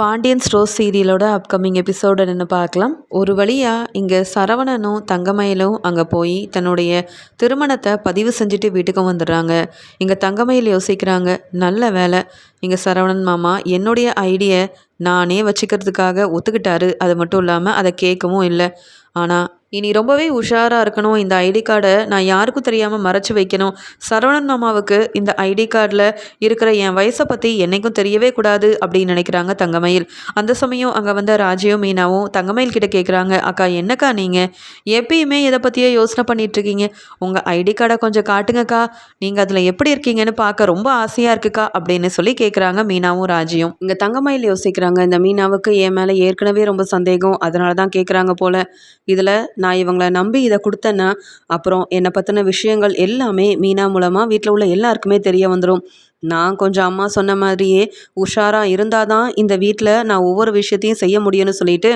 Pandian store சீரியலோட upcoming எபிசோட நின்று பார்க்கலாம். ஒரு வழியாக இங்கே சரவணனும் தங்கமயிலும் அங்கே போய் தன்னுடைய திருமணத்தை பதிவு செஞ்சுட்டு வீட்டுக்கும் வந்துடுறாங்க. இங்கே தங்கமயில் யோசிக்கிறாங்க நல்ல வேலை இங்கே சரவணன் மாமா என்னுடைய ஐடியை நானே வச்சுக்கிறதுக்காக ஒத்துக்கிட்டாரு. அது மட்டும் இல்லாமல் அதை கேட்கவும் இல்லை. ஆனால் இனி ரொம்பவே உஷாராக இருக்கணும். இந்த ஐடி கார்டை நான் யாருக்கும் தெரியாமல் மறைச்சி வைக்கணும். சரவணன் மாமாவுக்கு இந்த ஐடி கார்டில் இருக்கிற என் வயசை பற்றி என்றைக்கும் தெரியவே கூடாது அப்படின்னு நினைக்கிறாங்க தங்கமயில். அந்த சமயம் அங்கே வந்த ராஜியும் மீனாவும் தங்கமயில் கிட்ட கேட்குறாங்க அக்கா என்னக்கா நீங்கள் எப்பயுமே இதை பற்றியே யோசனை பண்ணிகிட்ருக்கீங்க உங்கள் ஐடி கார்டை கொஞ்சம் காட்டுங்கக்கா. நீங்கள் அதில் எப்படி இருக்கீங்கன்னு பார்க்க ரொம்ப ஆசையாக இருக்குக்கா அப்படின்னு சொல்லி கேட்குறாங்க மீனாவும் ராஜியும். இங்கே தங்கமயில் யோசிக்கிறாங்க இந்த மீனாவுக்கு என் மேலே ஏற்கனவே ரொம்ப சந்தேகம். அதனால தான் கேட்குறாங்க போல். இதில் நான் இவங்களை நம்பி இதை கொடுத்தேன்னா அப்புறம் என்னை பற்றின விஷயங்கள் எல்லாமே மீனா மூலமாக வீட்டில் உள்ள எல்லாருக்குமே தெரிய வந்துடும் நான் கொஞ்சம் அம்மா சொன்ன மாதிரியே உஷாராக இருந்தால் தான் இந்த வீட்டில் நான் ஒவ்வொரு விஷயத்தையும் செய்ய முடியும்னு சொல்லிட்டு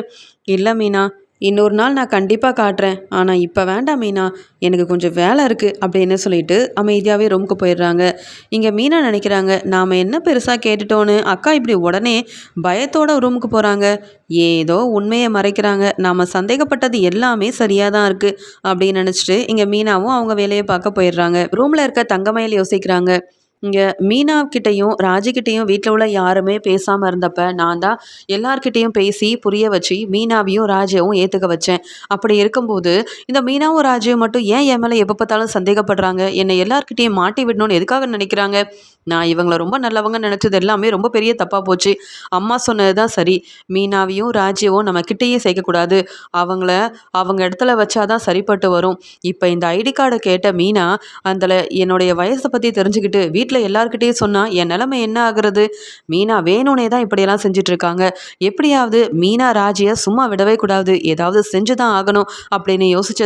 இல்லை மீனா இன்னொரு நாள் நான் கண்டிப்பாக காட்டுறேன். ஆனால் இப்போ வேண்டாம் மீனா. எனக்கு கொஞ்சம் வேலை இருக்குது அப்படின்னு சொல்லிட்டு அமைதியாகவே ரூமுக்கு போயிடுறாங்க. இங்கே மீனா நினைக்கிறாங்க நாம் என்ன பெருசாக கேட்டுட்டோன்னு? அக்கா இப்படி உடனே பயத்தோட ரூமுக்கு போகிறாங்க ஏதோ உண்மையை மறைக்கிறாங்க. நாம் சந்தேகப்பட்டது எல்லாமே சரியாக தான் இருக்குது அப்படின்னு நினச்சிட்டு இங்கே மீனாவும் அவங்க வேலையை பார்க்க போயிடுறாங்க. ரூமில் இருக்க தங்கமயில் யோசிக்கிறாங்க. இங்கே மீனாக்கிட்டையும் ராஜிக்கிட்டேயும் வீட்டில் உள்ள யாருமே பேசாமல் இருந்தப்ப நான் தான் எல்லார்கிட்டேயும் பேசி புரிய வச்சு மீனாவையும் ராஜாவும் ஏற்றுக்க வச்சேன். அப்படி இருக்கும்போது இந்த மீனாவும் ராஜையும் மட்டும் ஏன் என் மேலே எப்போ பார்த்தாலும் சந்தேகப்படுறாங்க? என்னை எல்லார்கிட்டேயும் மாட்டி விடணும்னு எதுக்காக நினைக்கிறாங்க? நான் இவங்கள ரொம்ப நல்லவங்க நினச்சது எல்லாமே ரொம்ப பெரிய தப்பாக போச்சு. அம்மா சொன்னது தான் சரி. மீனாவையும் ராஜ்யவும் நம்ம கிட்டேயே சேர்க்கக்கூடாது. அவங்கள அவங்க இடத்துல வச்சாதான் சரிப்பட்டு வரும். இப்போ இந்த ஐடி கார்டை கேட்ட மீனா அதில் என்னுடைய வயசை பற்றி தெரிஞ்சுக்கிட்டு வீட்டில் எல்லாருக்கிட்டேயும் சொன்னால் என் நிலைமை என்ன ஆகுறது? மீனா வேணும்னே தான் இப்படியெல்லாம் செஞ்சிட்ருக்காங்க. எப்படியாவது மீனா ராஜியை சும்மா விடவே கூடாது. ஏதாவது செஞ்சு தான் ஆகணும் அப்படின்னு யோசிச்ச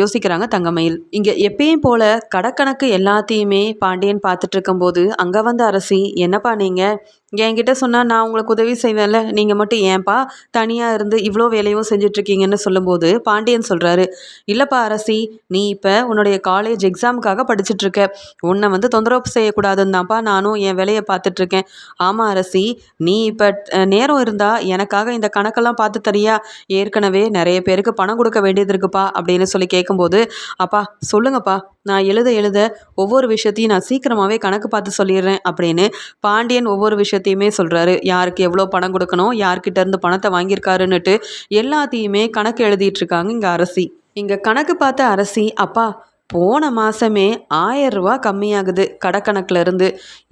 யோசிக்கிறாங்க தங்கமயில். இங்கே எப்பயும் போல் கடக்கணக்கு எல்லாத்தையுமே பாண்டியன் பார்த்துட்டு இருக்கும்போது அங்கே வந்த அரசி என்னப்பா நீங்கள் என்கிட்ட சொன்னால் நான் உங்களுக்கு உதவி செய்வேன்ல நீங்கள் மட்டும் ஏன்பா? தனியாக இருந்து இவ்வளோ வேலையும் செஞ்சிட்ருக்கீங்கன்னு சொல்லும்போது பாண்டியன் சொல்கிறாரு இல்லைப்பா அரசி நீ இப்போ உன்னுடைய காலேஜ் எக்ஸாமுக்காக படிச்சுட்ருக்க. உன்னை வந்து தொந்தரவு செய்யக்கூடாதுன்னு தான்ப்பா நானும் என் வேலையை பார்த்துட்ருக்கேன். ஆமாம் அரசி நீ இப்போ நேரம் இருந்தால் எனக்காக இந்த கணக்கெல்லாம் பார்த்து தரியா? ஏற்கனவே நிறைய பேருக்கு பணம் கொடுக்க வேண்டியது இருக்குப்பா அப்படின்னு சொல்லி கேட்கும்போது அப்பா சொல்லுங்கப்பா நான் எழுத எழுத ஒவ்வொரு விஷயத்தையும் நான் சீக்கிரமாகவே கணக்கு பார்த்து சொல்லிடுறேன் அப்படின்னு பாண்டியன் ஒவ்வொரு விஷயத்தையும் எல்லாத்தையுமே சொல்கிறாரு யாருக்கு எவ்வளோ பணம் கொடுக்கணும் யார்கிட்ட இருந்து பணத்தை வாங்கியிருக்காருன்னுட்டு எல்லாத்தையுமே கணக்கு எழுதிட்டுருக்காங்க இங்கே அரசி. இங்கே கணக்கு பார்த்த அரசி அப்பா போன மாதமே ஆயரூவா கம்மியாகுது கடக்கணக்கில் இருந்து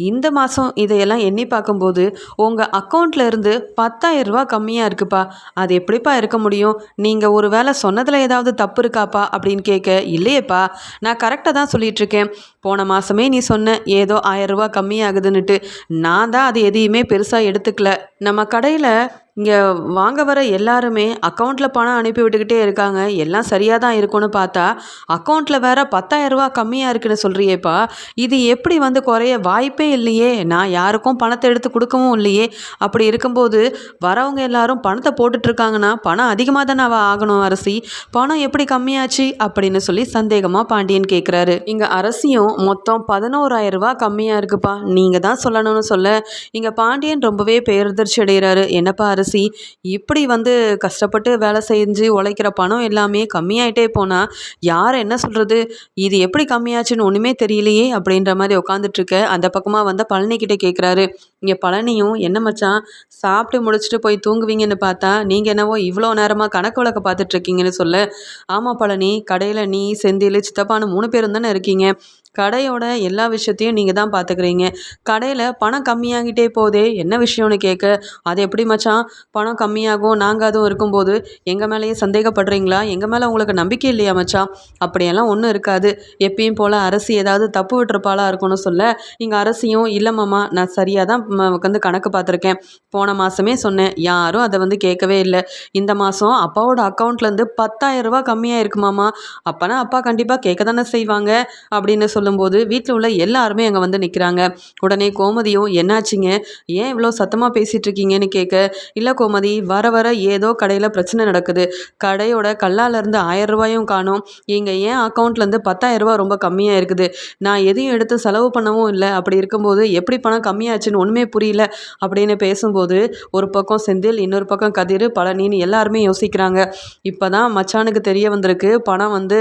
இந்த மாதம் இதையெல்லாம் எண்ணி பார்க்கும்போது உங்கள் அக்கௌண்ட்டில் இருந்து பத்தாயிரரூவா கம்மியாக இருக்குப்பா. அது எப்படிப்பா இருக்க முடியும்? நீங்கள் ஒரு வேளை சொன்னதில் ஏதாவது தப்பு இருக்காப்பா அப்படின்னு கேட்க இல்லையேப்பா நான் கரெக்டாக தான் சொல்லிகிட்ருக்கேன் போன மாதமே நீ சொன்ன ஏதோ ஆயரூவா கம்மியாகுதுன்னுட்டு நான் தான் அது எதையுமே பெருசாக எடுத்துக்கல. நம்ம கடையில் இங்கே வாங்க வர எல்லாருமே அக்கௌண்ட்டில் பணம் அனுப்பி விட்டுக்கிட்டே இருக்காங்க. எல்லாம் சரியாக தான் இருக்கும்னு பார்த்தா அக்கௌண்ட்டில் வேற பத்தாயிரரூபா கம்மியாக இருக்குன்னு சொல்கிறியேப்பா இது எப்படி வந்து குறைய வாய்ப்பே இல்லையே. நான் யாருக்கும் பணத்தை எடுத்து கொடுக்கவும் இல்லையே. அப்படி இருக்கும்போது வரவங்க எல்லாரும் பணத்தை போட்டுட்ருக்காங்கன்னா பணம் அதிகமாக தானே அவள் ஆகணும் அரசி. பணம் எப்படி கம்மியாச்சு அப்படின்னு சொல்லி சந்தேகமாக பாண்டியன் கேட்குறாரு இங்கே அரசியும் மொத்தம் பதினோராயிரரூபா கம்மியாக இருக்குப்பா. நீங்கள் தான் சொல்லணும்னு சொல்ல. இங்கே பாண்டியன் ரொம்பவே பேரதிர்ச்சி அடைகிறாரு. என்னப்பா அரசி? இப்படி வந்து கஷ்டப்பட்டு வேலை செஞ்சு உழைக்கிற பணம் எல்லாமே கம்மியாயிட்டே போனால் யார் என்ன சொல்கிறது இது எப்படி கம்மியாச்சுன்னு ஒன்றுமே தெரியலையே அப்படின்ற மாதிரி உட்காந்துட்ருக்க அந்த பக்கமாக வந்தால் பழனிக்கிட்டே கேட்குறாரு இங்கே பழனியும் என்ன மச்சான் சாப்பிட்டு முடிச்சுட்டு போய் தூங்குவீங்கன்னு பார்த்தா நீங்கள் என்னவோ இவ்வளோ நேரமாக கணக்கு வழக்க பார்த்துட்ருக்கீங்கன்னு சொல்ல. ஆமாம் பழனி கடையில் நீ செந்தில் சித்தப்பான்னு மூணு பேரும் தானே இருக்கீங்க. கடையோட எல்லா விஷயத்தையும் நீங்கள் தான் பார்த்துக்கிறீங்க கடையில் பணம் கம்மியாகிட்டே போதே என்ன விஷயம்னு கேட்க அது எப்படி மச்சான்? பணம் கம்மியாகும் நாங்கள் அதுவும் இருக்கும்போது எங்கள் மேலேயே சந்தேகப்படுறீங்களா? எங்கள் மேலே உங்களுக்கு நம்பிக்கை இல்லையா மச்சான்? அப்படியெல்லாம் ஒன்றும் இருக்காது. எப்பயும் போல் அரசி ஏதாவது தப்பு விட்டுருப்பாளாக இருக்கும்னு சொல்ல இங்கே அரசியும் இல்லைம்மாம்மா நான் சரியாக தான் வந்து கணக்கு பார்த்துருக்கேன் போன மாதமே சொன்னேன். யாரும் அதை வந்து கேட்கவே இல்லை. இந்த மாதம் அப்பாவோட அக்கௌண்ட்லேருந்து பத்தாயிரம் ரூபா கம்மியாக இருக்குமாம்மா அப்போனா அப்பா கண்டிப்பாக கேட்க தானே செய்வாங்க. அப்படின்னு சொல்லி சொல்லும்போது வீட்டில் உள்ள எல்லாருமே அங்கே வந்து நிற்கிறாங்க உடனே கோமதியும் என்னாச்சுங்க? ஏன் இவ்வளோ சத்தமாக பேசிகிட்டு இருக்கீங்கன்னு கேட்க? இல்லை கோமதி வர வர ஏதோ கடையில் பிரச்சனை நடக்குது. கடையோட கல்லாலேருந்து ஆயிரம் ரூபாயும் காணும். இங்கே ஏன் அக்கௌண்ட்லேருந்து பத்தாயிரம் ரொம்ப கம்மியாக இருக்குது. நான் எதையும் எடுத்து செலவு பண்ணவும் இல்லை. அப்படி இருக்கும்போது எப்படி பணம் கம்மியாச்சுன்னு ஒன்றுமே புரியல. அப்படின்னு பேசும்போது ஒரு பக்கம் செந்தில் இன்னொரு பக்கம் கதிர் பழனின்னு எல்லாருமே யோசிக்கிறாங்க. இப்போ தான் மச்சானுக்கு தெரிய வந்திருக்கு. பணம் வந்து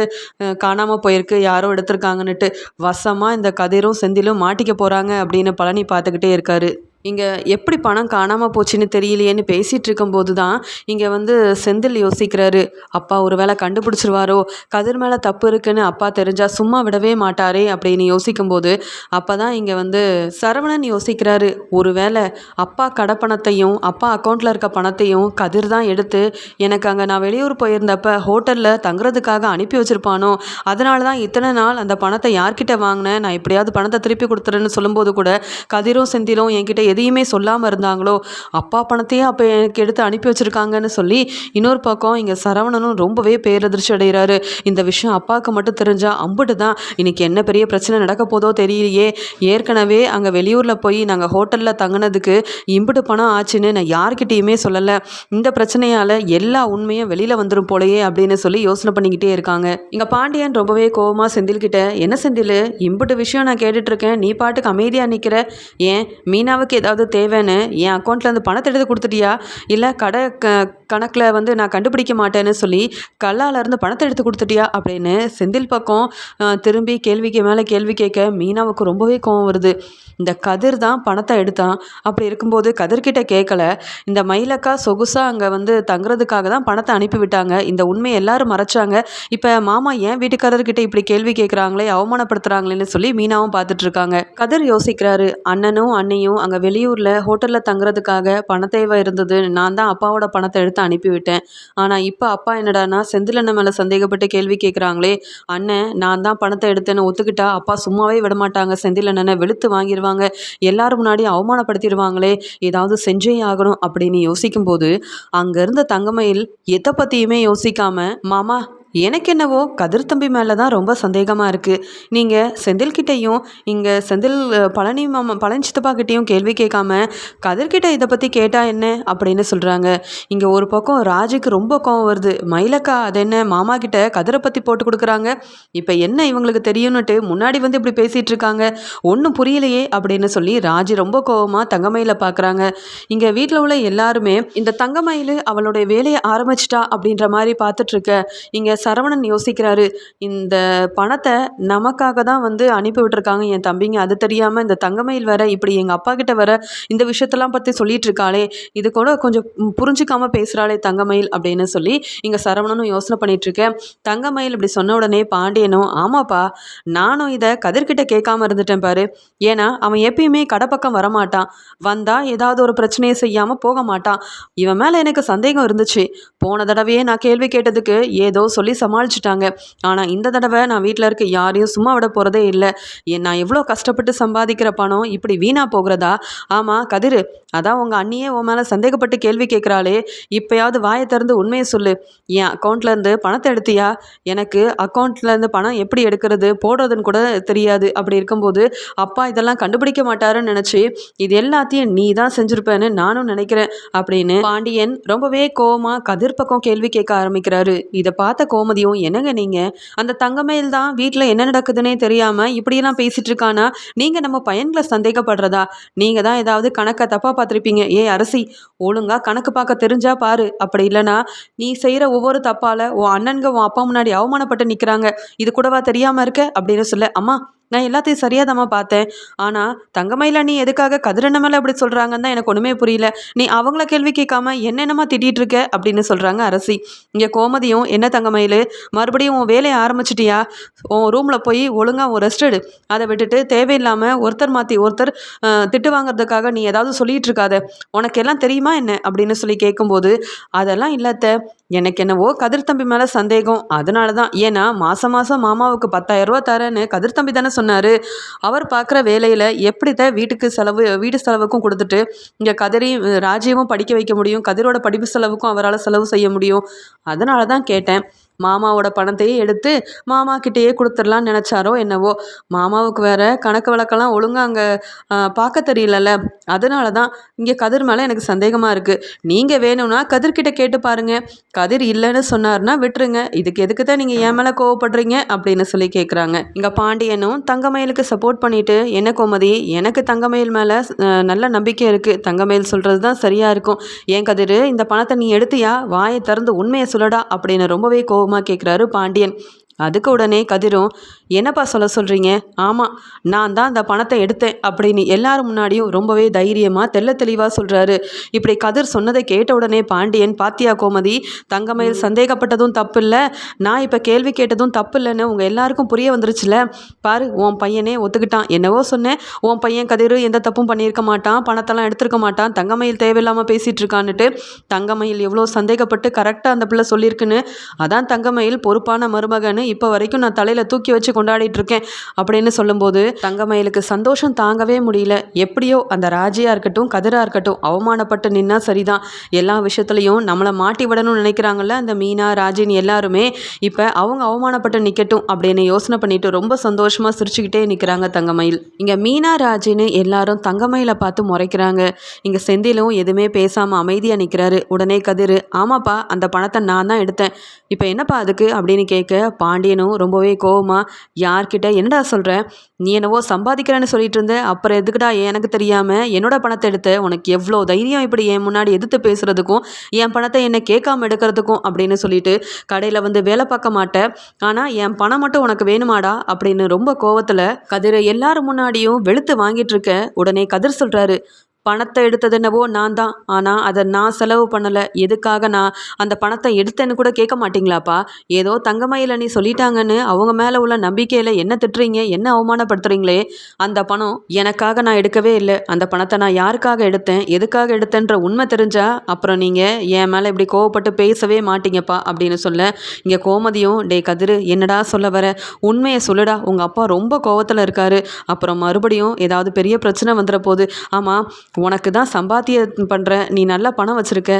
காணாமல் போயிருக்கு. யாரோ எடுத்திருக்காங்கன்னுட்டு. வசமாக இந்த கதிரும் செந்திலும் மாட்டிக்க போகிறாங்க அப்படின்னு பழனி பார்த்துக்கிட்டே இருக்காரு. இங்கே எப்படி பணம் காணாமல் போச்சுன்னு தெரியலையேன்னு பேசிகிட்டு இருக்கும்போது தான் இங்கே வந்து செந்தில் யோசிக்கிறாரு. அப்பா ஒரு வேளை கண்டுபிடிச்சிருவாரோ? கதிர் மேலே தப்பு இருக்குன்னு அப்பா தெரிஞ்சால் சும்மா விடவே மாட்டாரே அப்படின்னு யோசிக்கும்போது அப்போ தான் இங்கே வந்து சரவணன் யோசிக்கிறாரு. ஒரு வேளை அப்பா கடை பணத்தையும் அப்பா அக்கௌண்ட்டில் இருக்க பணத்தையும் கதிர் தான் எடுத்து எனக்கு அங்கே நான் வெளியூர் போயிருந்தப்ப ஹோட்டலில் தங்குறதுக்காக அனுப்பி வச்சுருப்பானோ? அதனால தான் இத்தனை நாள் அந்த பணத்தை யார்கிட்ட வாங்கினேன்? நான் எப்படியாவது பணத்தை திருப்பி கொடுத்துறேன்னு சொல்லும்போது கூட கதிரும் செந்திலும் என்கிட்ட எதையுமே சொல்லாமல் இருந்தாங்களோ அப்பா பணத்தையே அப்போ எனக்கு எடுத்து அனுப்பி வச்சுருக்காங்கன்னு சொல்லி இன்னொரு பக்கம் இங்கே சரவணனும் ரொம்பவே பேரதிர்ச்சி அடைகிறாரு. இந்த விஷயம் அப்பாவுக்கு மட்டும் தெரிஞ்சால் அம்புட்டு தான். இன்றைக்கி என்ன பெரிய பிரச்சனை நடக்க போதோ தெரியலையே. ஏற்கனவே அங்கே வெளியூரில் போய் நாங்கள் ஹோட்டலில் தங்கினதுக்கு இம்புட்டு பணம் ஆச்சுன்னு நான் யார்கிட்டேயுமே சொல்லலை. இந்த பிரச்சனையால் எல்லா உண்மையும் வெளியில் வந்துடும் போலையே அப்படின்னு சொல்லி யோசனை பண்ணிக்கிட்டே இருக்காங்க. இங்கே பாண்டியன் ரொம்பவே கோவமாக செந்தில்கிட்ட என்ன செந்தில்? இம்புட்டு விஷயம் நான் கேட்டுட்ருக்கேன் நீ பாட்டுக்கு அமைதியாக நிற்கிற ஏன்? மீனாவுக்கு ஏதாவது தேவைன்னு என் அக்கௌண்ட்லேருந்து பணத்தை எடுத்து கொடுத்துட்டியா? இல்லை கடை க கணக்கில் வந்து நான் கண்டுபிடிக்க மாட்டேன்னு சொல்லி கல்லாலேருந்து பணத்தை எடுத்து கொடுத்துட்டியா? அப்படின்னு செந்தில் பக்கம் திரும்பி கேள்விக்கு மேலே கேள்வி கேட்க மீனாவுக்கு ரொம்பவே கோவம் வருது. இந்த கதிர் தான் பணத்தை எடுத்தான். அப்படி இருக்கும்போது கதிர்கிட்ட கேட்கல. இந்த மயிலக்கா சொகுசாக அங்கே வந்து தங்குறதுக்காக தான் பணத்தை அனுப்பி விட்டாங்க. இந்த உண்மையை எல்லாரும் மறைச்சாங்க. இப்போ மாமா ஏன் வீட்டுக்காரர்கிட்ட இப்படி கேள்வி கேட்குறாங்களே அவமானப்படுத்துகிறாங்களேன்னு சொல்லி மீனாவும் பார்த்துட்ருக்காங்க கதிர் யோசிக்கிறாரு. அண்ணனும் அண்ணையும் அங்கே வெளியூரில் ஹோட்டலில் தங்குறதுக்காக பண தேவை இருந்தது. நான் தான் அப்பாவோட பணத்தை எடுத்து அனுப்பிவிட்டேன். ஆனால் இப்போ அப்பா என்னடானா செந்திலண்ணன் மேலே சந்தேகப்பட்டு கேள்வி கேட்குறாங்களே அண்ணன் நான் தான் பணத்தை எடுத்தேன்னு ஒத்துக்கிட்டா அப்பா சும்மாவே விடமாட்டாங்க. செந்திலண்ணனை வெளுத்து வாங்கிடுவாங்க எல்லாரும் முன்னாடி அவமானப்படுத்திடுவாங்களே ஏதாவது செஞ்சே ஆகணும் அப்படின்னு யோசிக்கும்போது அங்கே இருந்த தங்கமயில் எதை பற்றியுமே யோசிக்காமல் மாமா எனக்கு என்னவோ கதிர் தம்பி மேலே தான் ரொம்ப சந்தேகமாக இருக்குது நீங்கள் செந்தில்கிட்டையும் இங்கே செந்தில் பழனி மாமா பழனி சித்தப்பாக்கிட்டேயும் கேள்வி கேட்காம கதிர்கிட்ட இதை பற்றி கேட்டால் என்ன? அப்படின்னு சொல்கிறாங்க இங்கே ஒரு பக்கம் ராஜுக்கு ரொம்ப கோவம் வருது. மயிலக்கா அது என்ன? மாமா கிட்ட கதிரை பற்றி போட்டு கொடுக்குறாங்க. இப்போ என்ன இவங்களுக்கு தெரியும்னுட்டு முன்னாடி வந்து இப்படி பேசிகிட்டு இருக்காங்க. ஒன்றும் புரியலையே அப்படின்னு சொல்லி ராஜு ரொம்ப கோவமாக தங்கமயில பார்க்குறாங்க இங்கே வீட்டில் உள்ள எல்லாருமே இந்த தங்கமயில் அவளுடைய வேலையை ஆரம்பிச்சிட்டா அப்படின்ற மாதிரி பார்த்துட்ருக்க இங்கே சரவணன் யோசிக்கிறாரு இந்த பணத்தை நமக்காக தான் வந்து அனுப்பி விட்டுருக்காங்க என் தம்பிங்க. அது தெரியாமல் இந்த தங்கமயில் வேற இப்படி எங்கள் அப்பா கிட்ட வர இந்த விஷயத்தெல்லாம் பற்றி சொல்லிட்டு இருக்காளே. இது கூட கொஞ்சம் புரிஞ்சிக்காமல் பேசுகிறாளே தங்கமயில் அப்படின்னு சொல்லி இங்கே சரவணனும் யோசனை பண்ணிகிட்ருக்கேன் தங்கமயில் இப்படி சொன்ன உடனே பாண்டியனும் ஆமாப்பா நானும் இதை கதிர்கிட்ட கேட்காம இருந்துட்டேன் பாரு. ஏன்னா அவன் எப்பயுமே கடைப்பக்கம் வரமாட்டான். வந்தால் ஏதாவது ஒரு பிரச்சனையை செய்யாமல் போக மாட்டான். இவன் மேலே எனக்கு சந்தேகம் இருந்துச்சு. போன தடவையே நான் கேள்வி கேட்டதுக்கு ஏதோ சொல்லி சொல்லி சமாளிச்சிட்டாங்க. ஆனால் இந்த தடவை நான் வீட்டில் இருக்க யாரையும் சும்மா விட போகிறதே இல்லை. நான் எவ்வளோ கஷ்டப்பட்டு சம்பாதிக்கிற பணம் இப்படி வீணாக போகிறதா? ஆமாம் கதிர் அதான் உங்கள் அண்ணியே உன் மேலே சந்தேகப்பட்டு கேள்வி கேட்குறாளே இப்போயாவது வாயை திறந்து உண்மையை சொல்லு. என் அக்கௌண்ட்லேருந்து பணத்தை எடுத்தியா? எனக்கு அக்கௌண்ட்லேருந்து பணம் எப்படி எடுக்கிறது? போடுறதுன்னு கூட தெரியாது. அப்படி இருக்கும்போது அப்பா இதெல்லாம் கண்டுபிடிக்க மாட்டாருன்னு நினச்சி இது எல்லாத்தையும் நீ தான் செஞ்சுருப்பேன்னு நானும் நினைக்கிறேன் அப்படின்னு பாண்டியன் ரொம்பவே கோவமாக கதிர் பக்கம் கேள்வி கேட்க ஆரம்பிக்கிறாரு. இதை பார்த்த கோமதியும் என்னங்க நீங்கள் அந்த தங்கமயில் தான் வீட்டில் என்ன நடக்குதுன்னே தெரியாமல் இப்படியெல்லாம் பேசிகிட்டு இருக்கானா? நீங்கள் நம்ம பையன்களை சந்தேகப்படுறதா? நீங்கள் தான் ஏதாவது கணக்கை தப்பாக பார்த்துருப்பீங்க. ஏ அரசி ஒழுங்காக கணக்கு பார்க்க தெரிஞ்சா பாரு. அப்படி இல்லைனா நீ செய்கிற ஒவ்வொரு தப்பால் உன் அண்ணன்க உன் அப்பா முன்னாடி அவமானப்பட்டு நிற்கிறாங்க இது கூடவா தெரியாமல் இருக்க? அப்படின்னு சொல்ல அம்மா நான் எல்லாத்தையும் சரியாதாம்மா பார்த்தேன். ஆனால் தங்கமயில நீ எதுக்காக கதிரண்ண மேலே அப்படி சொல்கிறாங்கன்னு தான் எனக்கு ஒன்றுமே புரியல. நீ அவங்கள கேள்வி கேட்காம என்னென்னமா திட்டிகிட்டு இருக்க? அப்படின்னு சொல்கிறாங்க அரசி. இங்கே கோமதியும் என்ன தங்கமயில்? மறுபடியும் உன் வேலையை ஆரம்பிச்சிட்டியா? உன் ரூமில் போய் ஒழுங்காக உன் ரெஸ்ட் எடு. அதை விட்டுட்டு தேவையில்லாமல் ஒருத்தர் மாற்றி ஒருத்தர் திட்டு வாங்குறதுக்காக நீ ஏதாவது சொல்லிகிட்டு இருக்காத. உனக்கு எல்லாம் தெரியுமா என்ன? அப்படின்னு சொல்லி கேட்கும்போது அதெல்லாம் இல்லாத எனக்கு என்னவோ கதிர் தம்பி மேலே சந்தேகம். அதனால தான் ஏன்னா மாதம் மாதம் மாமாவுக்கு பத்தாயிரரூவா தரேன்னு கதிர் தம்பி தானே சொன்னார். அவர் பார்க்குற வேலையில் எப்படித்தான் வீட்டுக்கு செலவு வீடு செலவுக்கும் கொடுத்துட்டு இங்கே கதிரையும் ராஜீவும் படிக்க வைக்க முடியும். கதிரோட படிப்பு செலவுக்கும் அவரால் செலவு செய்ய முடியும். அதனால தான் கேட்டேன். மாமாவோட பணத்தையே எடுத்து மாமா கிட்டேயே கொடுத்துடலான்னு நினச்சாரோ என்னவோ. மாமாவுக்கு வேற கணக்கு வழக்கெல்லாம் ஒழுங்கா அங்கே பார்க்க தெரியலல்ல. அதனால தான் இங்கே கதிர் மேலே எனக்கு சந்தேகமாக இருக்குது நீங்கள் வேணும்னா கதிர்கிட்ட கேட்டு பாருங்க. கதிர் இல்லைன்னு சொன்னார்னா விட்டுருங்க. இதுக்கு எதுக்கு தான் நீங்கள் என் மேலே கோவப்படுறீங்க அப்படின்னு சொல்லி கேட்குறாங்க இங்கே பாண்டியனும் தங்கமயிலுக்கு சப்போர்ட் பண்ணிட்டு என்ன கோமதி? எனக்கு தங்கமயில் மேலே நல்ல நம்பிக்கை இருக்குது தங்கமயில் சொல்கிறது தான் சரியாக இருக்கும். ஏன் கதிர் இந்த பணத்தை நீ எடுத்தியா? வாயை திறந்து உண்மையை சொல்லடா அப்படின்னு ரொம்பவே கோபமாக கேட்குறாரு பாண்டியன். அதுக்கு உடனே கதிரும் என்னப்பா சொல்ல சொல்கிறீங்க ஆமாம் நான் தான் அந்த பணத்தை எடுத்தேன் அப்படின்னு எல்லாரும் முன்னாடியும் ரொம்பவே தைரியமாக தெல்ல தெளிவாக சொல்கிறாரு இப்படி கதிர் சொன்னதை கேட்ட உடனே பாண்டியன் பாத்தியா கோமதி தங்கமயில் சந்தேகப்பட்டதும் தப்பு இல்லை நான் இப்போ கேள்வி கேட்டதும் தப்பு இல்லைன்னு உங்கள் எல்லாருக்கும் புரிய வந்துருச்சுல. பாரு உன் பையனே ஒத்துக்கிட்டான். என்னவோ சொன்னேன். உன் பையன் கதிர் எந்த தப்பும் பண்ணியிருக்க மாட்டான் பணத்தெல்லாம் எடுத்திருக்க மாட்டான் தங்கமயில் தேவையில்லாமல் பேசிகிட்டு இருக்கான்னுட்டு தங்கமயில் எவ்வளோ சந்தேகப்பட்டு கரெக்டாக அந்த பிள்ளை சொல்லியிருக்குன்னு அதான் தங்கமயில் பொறுப்பான மருமகன்னு இப்போ வரைக்கும் நான் தலையில் தூக்கி வச்சு கொண்டாடிட்டு இருக்கேன் அப்படின்னு சொல்லும்போது தங்கமயிலுக்கு சந்தோஷம் தாங்கவே முடியல. எப்படியோ அந்த ராஜியாக இருக்கட்டும் கதிராக இருக்கட்டும் அவமானப்பட்டு நின்னா சரிதான். எல்லா விஷயத்துலையும் நம்மளை மாட்டி விடணும்னு நினைக்கிறாங்கல்ல அந்த மீனா ராஜின் எல்லாருமே. இப்போ அவங்க அவமானப்பட்டு நிற்கட்டும் அப்படின்னு யோசனை பண்ணிட்டு ரொம்ப சந்தோஷமாக சிரிச்சுக்கிட்டே நிற்கிறாங்க தங்கமயில். இங்கே மீனா ராஜின்னு எல்லாரும் தங்கமயில பார்த்து முறைக்கிறாங்க. இங்கே செந்திலும் எதுவுமே பேசாமல் அமைதியாக நிற்கிறாரு உடனே கதிர் ஆமாப்பா அந்த பணத்தை நான் தான் எடுத்தேன். இப்போ என்னப்பா அதுக்கு? அப்படின்னு கேட்க பாண்டியனும் ரொம்பவே கோவமா யார்கிட்ட என்னடா சொல்கிற நீ என்னவோ சம்பாதிக்கிறேன்னு சொல்லிட்டு இருந்த அப்புறம் எதுக்குடா எனக்கு தெரியாமல் என்னோட பணத்தை எடுத்த? உனக்கு எவ்வளோ தைரியம் இப்படி என் முன்னாடி எதிர்த்து பேசுகிறதுக்கும் என் பணத்தை என்னை கேட்காம எடுக்கிறதுக்கும்? அப்படின்னு சொல்லிட்டு கடையில் வந்து வேலை பார்க்க மாட்டேன் ஆனால் என் பணம் மட்டும் உனக்கு வேணுமாடா? அப்படின்னு ரொம்ப கோவத்தில் கதிரை எல்லாரும் முன்னாடியும் வெளுத்து வாங்கிட்டு இருக்க உடனே கதிர் சொல்கிறாரு பணத்தை எடுத்தது என்னவோ நான் தான் ஆனால் அதை நான் செலவு பண்ணலை. எதுக்காக நான் அந்த பணத்தை எடுத்தேன்னு கூட கேட்க மாட்டிங்களாப்பா? ஏதோ தங்கமயில் நீ சொல்லிட்டாங்கன்னு அவங்க மேலே உள்ள நம்பிக்கையில் என்ன திட்டுறீங்க? என்ன அவமானப்படுத்துறீங்களே? அந்த பணம் எனக்காக நான் எடுக்கவே இல்லை. அந்த பணத்தை நான் யாருக்காக எடுத்தேன்? எதுக்காக எடுத்தேன்ற உண்மை தெரிஞ்சா அப்புறம் நீங்கள் என் மேலே இப்படி கோவப்பட்டு பேசவே மாட்டீங்கப்பா அப்படின்னு சொல்ல இங்கே கோமதியும் டே கதிரு என்னடா சொல்ல வர? உண்மையை சொல்லுடா. உங்கள் அப்பா ரொம்ப கோவத்தில் இருக்காரு. அப்புறம் மறுபடியும் ஏதாவது பெரிய பிரச்சனை வந்துட போகுது ஆமாம் உனக்கு தான் சம்பாத்தியம் பண்ணுற நீ நல்லா பணம் வச்சுருக்க.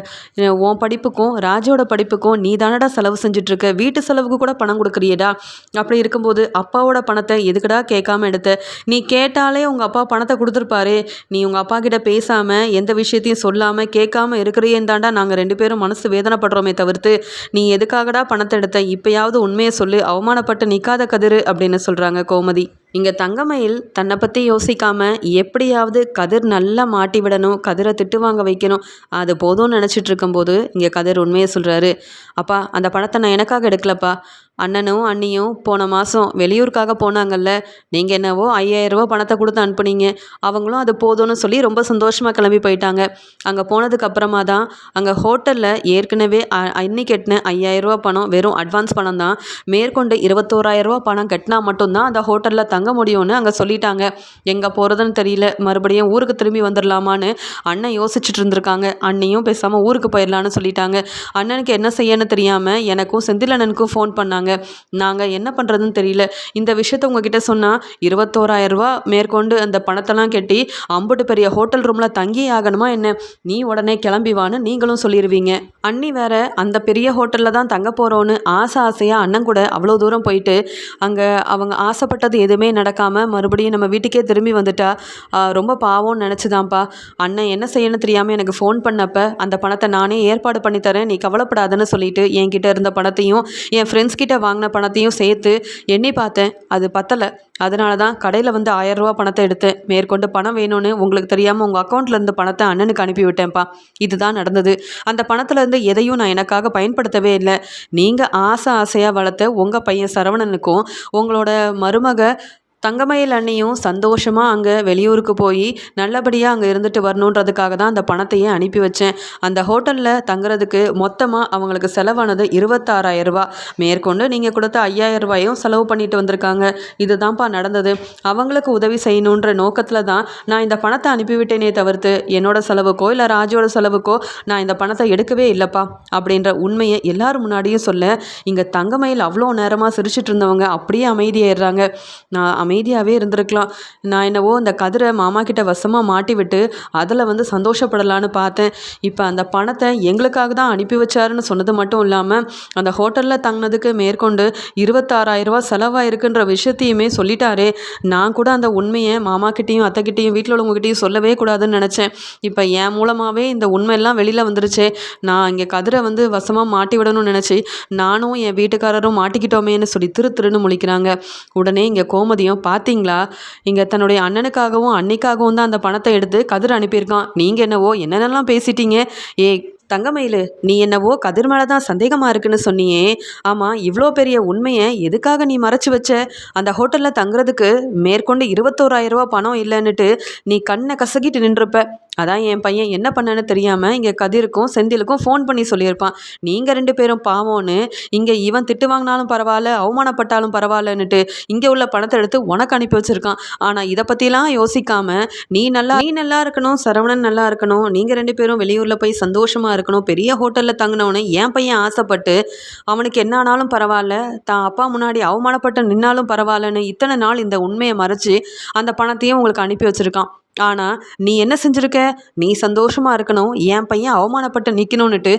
உன் படிப்புக்கும் ராஜோட படிப்புக்கும் நீ தானடா செலவு செஞ்சிட்ருக்க. வீட்டு செலவுக்கு கூட பணம் கொடுக்குறியடா. அப்படி இருக்கும்போது அப்பாவோட பணத்தை எதுக்குடா கேட்காம எடுத்த? நீ கேட்டாலே உங்கள் அப்பா பணத்தை கொடுத்துருப்பாரு. நீ உங்கள் அப்பா கிட்ட பேசாமல் எந்த விஷயத்தையும் சொல்லாமல் கேட்காம இருக்கிறியேன் தாண்டா நாங்கள் ரெண்டு பேரும் மனசு வேதனைப்படுறோமே தவிர்த்து நீ எதுக்காகடா பணத்தை எடுத்த? இப்போயாவது உண்மையை சொல்லு அவமானப்பட்டு நிற்காத கதிர் அப்படின்னு சொல்கிறாங்க கோமதி. இங்கே தங்கமயில் தன்னை பற்றி யோசிக்காமல் எப்படியாவது கதிர் நல்லா மாட்டி விடணும் கதிரை திட்டு வாங்க வைக்கணும். அது போதும்னு நினச்சிட்டு இருக்கும்போது இங்கே கதிர் உண்மையை சொல்கிறாரு அப்பா அந்த பணத்தை நான் எனக்காக எடுக்கலப்பா. அண்ணனும் அண்ணியும் போன மாதம் வெளியூருக்காக போனாங்கல்ல. நீங்கள் என்னவோ ஐயாயிரரூபா பணத்தை கொடுத்து அனுப்புனீங்க. அவங்களும் அது போதும்னு சொல்லி ரொம்ப சந்தோஷமாக கிளம்பி போயிட்டாங்க. அங்கே போனதுக்கு அப்புறமா தான் அங்கே ஹோட்டலில் ஏற்கனவே அன்னி கட்டின ஐயாயிரரூபா பணம் வெறும் அட்வான்ஸ் பணம் தான். மேற்கொண்டு இருபத்தோராயிரரூபா பணம் கட்டினா மட்டும்தான் அந்த ஹோட்டலில் தங்க முடியும்னு அங்கே சொல்லிட்டாங்க. எங்கே போகிறதுன்னு தெரியல. மறுபடியும் ஊருக்கு திரும்பி வந்துடலாமான்னு அண்ணன் யோசிச்சுட்டு இருந்திருக்காங்க. அண்ணியும் பேசாமல் ஊருக்கு போயிடலான்னு சொல்லிட்டாங்க. அண்ணனுக்கு என்ன செய்யணும்னு தெரியாமல் எனக்கும் செந்திலண்ணனுக்கும் ஃபோன் பண்ணாங்க. நாங்கள் என்ன பண்ணுறதுன்னு தெரியல. இந்த விஷயத்த உங்ககிட்ட சொன்னால் இருபத்தோராயிரரூபா மேற்கொண்டு அந்த பணத்தெல்லாம் கட்டி அம்புட்டு பெரிய ஹோட்டல் ரூமில் தங்கி ஆகணுமா என்ன? நீ உடனே கிளம்பி வான்னு நீங்களும் சொல்லிடுவீங்க அண்ணி வேற அந்த பெரிய ஹோட்டலில் தான் தங்க போகிறோன்னு ஆசை ஆசையாக அண்ணன் கூட அவ்வளோ தூரம் போயிட்டு அங்கே அவங்க ஆசைப்பட்டது எதுவுமே நடக்காமல் மறுபடியும் நம்ம வீட்டுக்கே திரும்பி வந்துட்டா ரொம்ப பாவம்னு நினச்சிதான்ப்பா. அண்ணன் என்ன செய்யணும்னு தெரியாமல் எனக்கு ஃபோன் பண்ணப்போ அந்த பணத்தை நானே ஏற்பாடு பண்ணித்தரேன் நீ கவலைப்படாதன்னு சொல்லிட்டு என்கிட்ட இருந்த பணத்தையும் என் ஃப்ரெண்ட்ஸ் கிட்ட வாங்கின பணத்தையும் சேர்த்து எண்ணி பார்த்தேன். அது பத்தலை. அதனால தான் கடையில் வந்து ஆயரூவா பணத்தை எடுத்தேன். மேற்கொண்டு பணம் வேணும்னு உங்களுக்கு தெரியாமல் உங்கள் அக்கௌண்ட்லேருந்து பணத்தை அண்ணனுக்கு அனுப்பிவிட்டேன்ப்பா இதுதான் நடந்தது. அந்த பணத்துலேருந்து எதையும் நான் எனக்காக பயன்படுத்தவே இல்லை. நீங்கள் ஆசை ஆசையாக வளர்த்த உங்கள் பையன் சரவணனுக்கும் உங்களோட மருமக தங்கமயில் அண்ணியும் சந்தோஷமாக அங்கே வெளியூருக்கு போய் நல்லபடியாக அங்கே இருந்துட்டு வரணுன்றதுக்காக தான் அந்த பணத்தையே அனுப்பி வச்சேன். அந்த ஹோட்டலில் தங்குறதுக்கு மொத்தமாக அவங்களுக்கு செலவானது இருபத்தாறாயிரம் ரூபா. மேற்கொண்டு நீங்கள் கொடுத்த ஐயாயிரம் ரூபாயும் செலவு பண்ணிட்டு வந்திருக்காங்க. இதுதான்ப்பா நடந்தது. அவங்களுக்கு உதவி செய்யணுன்ற நோக்கத்தில் தான் நான் இந்த பணத்தை அனுப்பிவிட்டேனே தவிர்த்து என்னோட செலவுக்கோ இல்லை ராஜோட செலவுக்கோ நான் இந்த பணத்தை எடுக்கவே இல்லைப்பா அப்படின்ற உண்மையை எல்லாரும் முன்னாடியும் சொல்ல இங்கே தங்கமயில் அவ்வளோ நேரமாக சிரிச்சிட்டு இருந்தவங்க அப்படியே அமைதியாயிடுறாங்க. நான் அமைதியாகவே இருந்திருக்கலாம். நான் என்னவோ இந்த கதிரை மாமா கிட்ட வசமாக மாட்டி விட்டு அதில் வந்து சந்தோஷப்படலான்னு பார்த்தேன். இப்போ அந்த பணத்தை எங்களுக்காக தான் அனுப்பி வச்சாருன்னு சொன்னது மட்டும் இல்லாமல் அந்த ஹோட்டலில் தங்கினதுக்கு மேற்கொண்டு இருபத்தாறாயிரரூவா செலவாயிருக்குன்ற விஷயத்தையுமே சொல்லிட்டாரே. நான் கூட அந்த உண்மையை மாமாக்கிட்டேயும் அத்தைக்கிட்டேயும் வீட்டில் உள்ளவங்ககிட்டயும் சொல்லவே கூடாதுன்னு நினச்சேன். இப்போ என் மூலமாகவே இந்த உண்மையெல்லாம் வெளியில் வந்துருச்சு. நான் இங்கே கதிரை வந்து வசமாக மாட்டி விடணும்னு நினச்சி நானும் என் வீட்டுக்காரரும் மாட்டிக்கிட்டோமேன்னு சொல்லி திரு திருன்னு முழிக்கிறாங்க. உடனே இங்கே கோமதியும் பார்த்தீங்களா இங்கே தன்னுடைய அண்ணனுக்காகவும் அன்னைக்காகவும் தான் அந்த பணத்தை எடுத்து கதிர் அனுப்பியிருக்கான். நீங்கள் என்னவோ என்னென்னலாம் பேசிட்டீங்க? ஏ தங்கமயிலு நீ என்னவோ கதிர் மேலே தான் சந்தேகமாக இருக்குன்னு சொன்னியே. ஆமாம் இவ்வளோ பெரிய உண்மையை எதுக்காக நீ மறைச்சு வச்ச? அந்த ஹோட்டலில் தங்குறதுக்கு மேற்கொண்டு இருபத்தோராயிரம் ரூபா பணம் இல்லைன்னுட்டு நீ கண்ணை கசக்கிட்டு நின்றுப்ப அதான் என் பையன் என்ன பண்ணான்னு தெரியாமல் இங்கே கதிருக்கும் செந்திலுக்கும் ஃபோன் பண்ணி சொல்லியிருப்பான். நீங்கள் ரெண்டு பேரும் பாவம்னு இங்கே இவன் திட்டு வாங்கினாலும் பரவாயில்ல அவமானப்பட்டாலும் பரவாயில்லன்னுட்டு இங்கே உள்ள பணத்தை எடுத்து உனக்கு அனுப்பி வச்சுருக்கான். ஆனால் இதை பற்றிலாம் யோசிக்காம நீ நல்லா நீ நல்லா இருக்கணும் சரவணன் நல்லா இருக்கணும் நீங்கள் ரெண்டு பேரும் வெளியூரில் போய் சந்தோஷமாக இருக்கணும் பெரிய ஹோட்டலில் தங்கினவனு என் பையன் ஆசைப்பட்டு அவனுக்கு என்ன ஆனாலும் பரவாயில்ல தான் அப்பா முன்னாடி அவமானப்பட்டு நின்னாலும் பரவாயில்லன்னு இத்தனை நாள் இந்த உண்மையை மறைச்சி அந்த பணத்தையும் உங்களுக்கு அனுப்பி வச்சுருக்கான். ஆனால் நீ என்ன செஞ்சுருக்க? நீ சந்தோஷமாக இருக்கணும். என் பையன் அவமானப்பட்டு நிற்கணுன்னுட்டு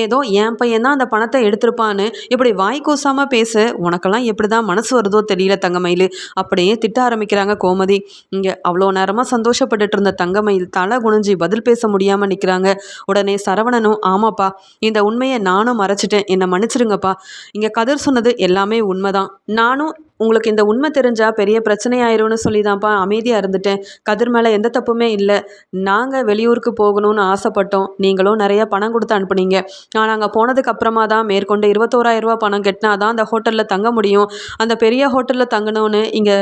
ஏதோ என் பையன் தான் அந்த பணத்தை எடுத்திருப்பான்னு இப்படி வாய் கூசாமல் பேச. உனக்கெல்லாம் எப்படி தான் மனசு வருதோ தெரியல தங்கமயில். அப்படியே திட்ட ஆரம்பிக்கிறாங்க கோமதி. இங்கே அவ்வளோ நேரமாக சந்தோஷப்பட்டுட்டு இருந்த தங்கமயில் தலை குனிஞ்சி பதில் பேச முடியாமல் நிற்கிறாங்க உடனே சரவணனும் ஆமாப்பா இந்த உண்மையை நானும் மறைச்சிட்டேன். என்னை மன்னிச்சிருங்கப்பா. இங்கே கதிர் சொன்னது எல்லாமே உண்மைதான். நானும் உங்களுக்கு இந்த உண்மை தெரிஞ்சால் பெரிய பிரச்சனையாயிரும்னு சொல்லி தான்ப்பா அமைதியாக இருந்துட்டேன். கதிர் மேலே எந்த தப்புமே இல்லை. நாங்கள் வெளியூருக்கு போகணும்னு ஆசைப்பட்டோம். நீங்களும் நிறைய பணம் கொடுத்து அனுப்புனீங்க. நான் அங்கே போனதுக்கு அப்புறமா தான் மேற்கொண்டு இருபத்தோராயிரரூபா பணம் கட்டினா தான் அந்த ஹோட்டலில் தங்க முடியும். அந்த பெரிய ஹோட்டலில் தங்கணும்னு இங்கே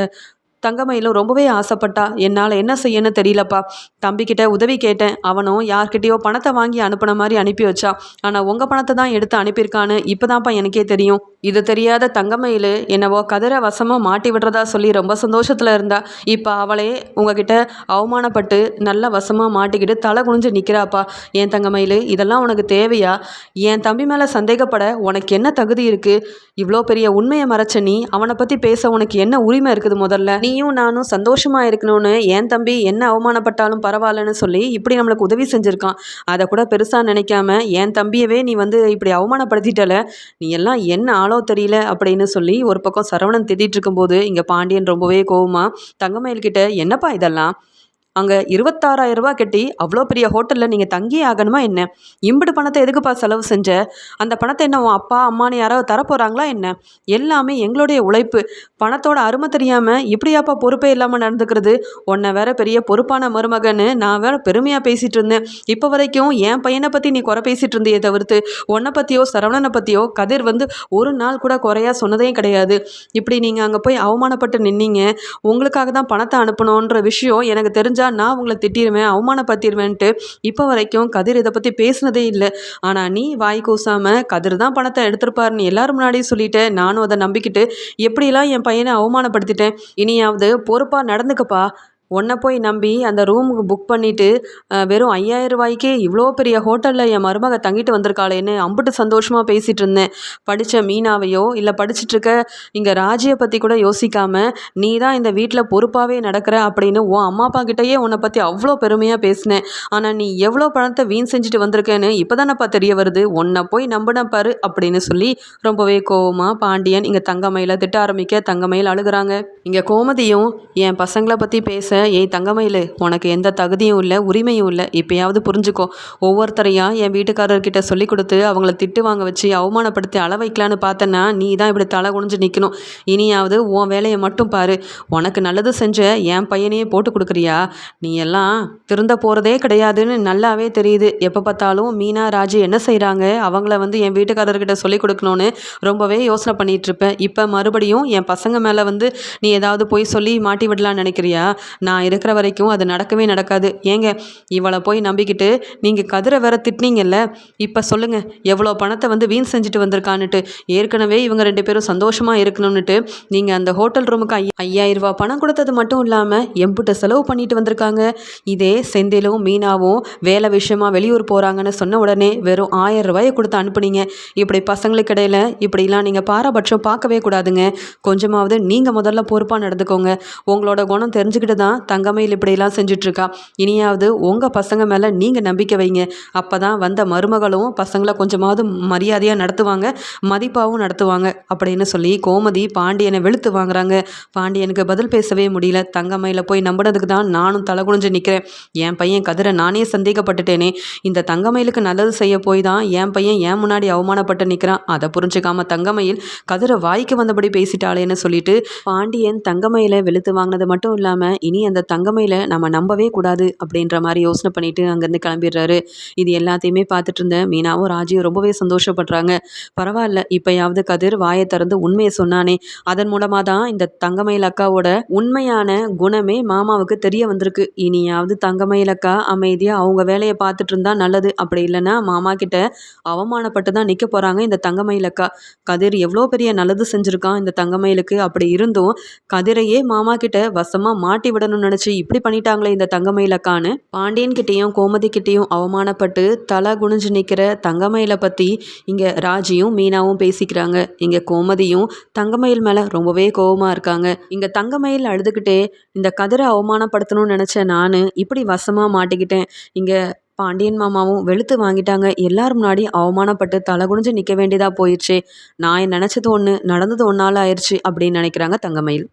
தங்கமயிலும் ரொம்பவே ஆசைப்பட்டா. என்னால் என்ன செய்யன்னு தெரியலப்பா. தம்பிக்கிட்ட உதவி கேட்டேன். அவனும் யார்கிட்டயோ பணத்தை வாங்கி அனுப்பின மாதிரி அனுப்பி வச்சா. ஆனால் உங்கள் பணத்தை தான் எடுத்து அனுப்பியிருக்கான்னு இப்போ தான்ப்பா எனக்கே தெரியும். இது தெரியாத தங்கமயில் என்னவோ கதிரை வசமாக மாட்டி விடுறதா சொல்லி ரொம்ப சந்தோஷத்தில் இருந்தா. இப்போ அவளே உங்ககிட்ட அவமானப்பட்டு நல்ல வசமாக மாட்டிக்கிட்டு தலை குனிஞ்சு நிற்கிறாப்பா ஏன் தங்கமயில் இதெல்லாம் உனக்கு தேவையா? என் தம்பி மேலே சந்தேகப்பட உனக்கு என்ன தகுதி இருக்குது இவ்வளோ பெரிய உண்மையை மறைச்ச நீ அவனை பற்றி பேச உனக்கு என்ன உரிமை இருக்குது முதல்ல? நீயும் நானும் சந்தோஷமாக இருக்கணும்னு என் தம்பி என்ன அவமானப்பட்டாலும் பரவாயில்லன்னு சொல்லி இப்படி நம்மளுக்கு உதவி செஞ்சுருக்கான். அதை கூட பெருசாக நினைக்காம என் தம்பியவே நீ வந்து இப்படி அவமானப்படுத்திட்டல. நீ எல்லாம் என்ன ஆளோ தெரியல அப்படின்னு சொல்லி ஒரு பக்கம் சரவணன் திட்டிகிட்டு இருக்கும்போது இங்கே பாண்டியன் ரொம்பவே கோவமாக தங்கமயில்கிட்ட என்னப்பா இதெல்லாம்? அங்கே இருபத்தாறாயிரம் ரூபா கட்டி அவ்வளோ பெரிய ஹோட்டலில் நீங்கள் தங்கியே ஆகணுமா என்ன? இம்பிடு பணத்தை எதுக்குப்பா செலவு செஞ்ச? அந்த பணத்தை என்ன உன் அப்பா அம்மானு யாராவது தரப்போகிறாங்களா என்ன? எல்லாமே எங்களுடைய உழைப்பு. பணத்தோட அருமை தெரியாமல் இப்படியாப்பா பொறுப்பே இல்லாமல் நடந்துக்கிறது? உன்னை வேற பெரிய பொறுப்பான மருமகன்னு நான் வேற பெருமையாக பேசிகிட்டு இருந்தேன். இப்போ வரைக்கும் என் பையனை பற்றி நீ குறை பேசிகிட்டு இருந்தியே தவிர்த்து உன்னை பற்றியோ சரவணனை பற்றியோ கதிர் வந்து ஒரு நாள் கூட குறையா சொன்னதே கிடையாது. இப்படி நீங்கள் அங்கே போய் அவமானப்பட்டு நின்னீங்க. உங்களுக்காக தான் பணத்தை அனுப்பணுன்ற விஷயம் எனக்கு தெரிஞ்ச நான் உங்களை திட்டிடுவேன் அவமானப்படுத்திடுவேன்ட்டு இப்போ வரைக்கும் கதிர் இதை பற்றி பேசினதே இல்லை. ஆனால் நீ வாய் கூசாமல் கதிர் தான் பணத்தை எடுத்திருப்பாருன்னு எல்லாரும் முன்னாடியும் சொல்லிட்டேன் நானும் அதை நம்பிக்கிட்டு எப்படிலாம் என் பையனை அவமானப்படுத்திட்டேன்? இனியாவது பொறுப்பாக நடந்துக்கப்பா. உன்னை போய் நம்பி அந்த ரூமுக்கு புக் பண்ணிவிட்டு வெறும் ஐயாயிரம் ரூபாய்க்கே இவ்வளோ பெரிய ஹோட்டலில் என் மருமக தங்கிட்டு வந்திருக்காளேன்னு அம்புட்டு சந்தோஷமாக பேசிகிட்டு இருந்தேன். படித்த மீனாவையோ இல்லை படிச்சுட்ருக்க இங்கே ராஜியை பற்றி கூட யோசிக்காமல் நீ தான் இந்த வீட்டில் பொறுப்பாகவே நடக்கிற அப்படின்னு உன் அம்மா அப்பா கிட்டேயே உன்னை பற்றி அவ்வளோ பெருமையாக பேசினேன். ஆனால் நீ எவ்வளோ பணத்தை வீண் செஞ்சுட்டு வந்திருக்கேன்னு இப்போ தானப்பா தெரிய வருது. உன்னை போய் நம்பின பாரு அப்படின்னு சொல்லி ரொம்பவே கோவமாக பாண்டியன் இங்கே தங்கமயில திட்ட ஆரம்பிக்க தங்கமயில் அழுகுறாங்க. இங்கே கோமதியும் என் பசங்களை பற்றி பேச ஏய் தங்கமயில் உனக்கு எந்த தகுதியும் இல்லை உரிமையும் இல்லை. இப்போயாவது புரிஞ்சுக்கோ. ஒவ்வொருத்தரையாக என் வீட்டுக்காரர்கிட்ட சொல்லி கொடுத்து அவங்கள திட்டு வாங்க வச்சு அவமானப்படுத்தி அள வைக்கலான்னு பார்த்தேன்னா நீ தான் இப்படி தலை குனிஞ்சு நிற்கணும் இனியாவது உன் வேலையை மட்டும் பாரு. உனக்கு நல்லது செஞ்ச என் பையனையே போட்டு கொடுக்குறியா? நீ எல்லாம் திருந்த போகிறதே கிடையாதுன்னு நல்லாவே தெரியுது. எப்போ பார்த்தாலும் மீனா ராஜு என்ன செய்கிறாங்க அவங்கள வந்து என் வீட்டுக்காரர்கிட்ட சொல்லி கொடுக்கணும்னு ரொம்பவே யோசனை பண்ணிகிட்ருப்பேன் இப்போ மறுபடியும் என் பசங்க மேலே வந்து நீ ஏதாவது போய் சொல்லி மாட்டி விடலான்னு நினைக்கிறியா? நான் நான் இருக்கிற வரைக்கும் அது நடக்கவே நடக்காது. ஏங்க இவளை போய் நம்பிக்கிட்டு நீங்கள் கதிரை வேற திட்டினீங்கல்ல இப்போ சொல்லுங்கள் எவ்வளோ பணத்தை வந்து வீண் செஞ்சுட்டு வந்திருக்கான்னுட்டு. ஏற்கனவே இவங்க ரெண்டு பேரும் சந்தோஷமாக இருக்கணும்னுட்டு நீங்கள் அந்த ஹோட்டல் ரூமுக்கு ஐ ஐயாயிரம் பணம் கொடுத்தது மட்டும் இல்லாமல் எம்புட்ட செலவு பண்ணிட்டு வந்திருக்காங்க. இதே செந்திலும் மீனாவும் வேலை விஷயமா வெளியூர் போகிறாங்கன்னு சொன்ன உடனே வெறும் ஆயிரம் ரூபாயை கொடுத்து அனுப்புனீங்க. இப்படி பசங்களுக்கு இடையில இப்படிலாம் நீங்கள் பாரபட்சம் பார்க்கவே கூடாதுங்க. கொஞ்சமாவது நீங்கள் முதல்ல பொறுப்பாக நடந்துக்கோங்க. உங்களோட குணம் தெரிஞ்சுக்கிட்டு தான் தங்கமையில் இப்படியெல்லாம் செஞ்சிட்ருக்கா. இனியாவது உங்கள் பசங்க மேலே நீங்கள் நம்பிக்கை வைங்க. அப்போ தான் வந்த மருமகளும் பசங்களை கொஞ்சமாவது மரியாதையாக நடத்துவாங்க மதிப்பாகவும் நடத்துவாங்க அப்படின்னு சொல்லி கோமதி பாண்டியனை வெளுத்து வாங்குறாங்க. பாண்டியனுக்கு பதில் பேசவே முடியல. தங்கமையில் போய் நம்பினதுக்கு தான் நானும் தலை குனிஞ்சு நிற்கிறேன் என் பையன் கதிரை நானே சந்தேகப்பட்டுட்டேனே. இந்த தங்கமயிலுக்கு நல்லது செய்ய போய் தான் என் பையன் ஏன் முன்னாடி அவமானப்பட்டு நிற்கிறான் அதை புரிஞ்சுக்காம தங்கமயில் கதிரை வாய்க்கு வந்தபடி பேசிட்டாளேன்னு சொல்லிட்டு பாண்டியன் தங்கமயில வெளுத்து வாங்கினது மட்டும் இல்லாமல் இனி அந்த தங்கமயில நம்ம நம்பவே கூடாது அப்படின்ற மாதிரி யோசனை பண்ணிவிட்டு அங்கேருந்து கிளம்பிடுறாரு. இது எல்லாத்தையுமே பார்த்துட்டு இருந்த மீனாவும் ராஜியும் ரொம்பவே சந்தோஷப்படுறாங்க. பரவாயில்ல இப்போயாவது கதிர் வாயை திறந்து உண்மையை சொன்னானே. அதன் மூலமாக தான் இந்த தங்கமயில் அக்காவோட உண்மையான குணமே மாமாவுக்கு தெரிய வந்திருக்கு. இனியாவது தங்கமயில் அக்கா அமைதியாக அவங்க வேலையை பார்த்துட்டு இருந்தா நல்லது. அப்படி இல்லைன்னா மாமா கிட்ட அவமானப்பட்டு தான் நிற்க போகிறாங்க இந்த தங்கமயில் அக்கா. கதிர் எவ்வளோ பெரிய நல்லது செஞ்சுருக்கான் இந்த தங்கமயிலுக்கு. அப்படி இருந்தும் கதிரையே மாமா கிட்ட வசமாக மாட்டி விட விடணும்னு நினச்சி இப்படி பண்ணிட்டாங்களே இந்த தங்கமயிலக்கான்னு அக்கான்னு பாண்டியன் கிட்டேயும் கோமதி கிட்டேயும் அவமானப்பட்டு தலை குனிஞ்சு நிற்கிற தங்கமயிலை பற்றி இங்கே ராஜியும் மீனாவும் பேசிக்கிறாங்க. இங்கே கோமதியும் தங்கமயில் மேலே ரொம்பவே கோபமாக இருக்காங்க. இங்கே தங்கமயில் அழுதுகிட்டே இந்த கதிரை அவமானப்படுத்தணும்னு நினச்ச நான் இப்படி வசமாக மாட்டிக்கிட்டேன். இங்கே பாண்டியன் மாமாவும் வெளுத்து வாங்கிட்டாங்க. எல்லார் முன்னாடி அவமானப்பட்டு தலை குனிஞ்சு நிற்க வேண்டியதாக போயிடுச்சு நான் நினச்சது ஒன்று நடந்தது ஒன்றால் ஆயிடுச்சு அப்படின்னு நினைக்கிறாங்க தங்கமயில்.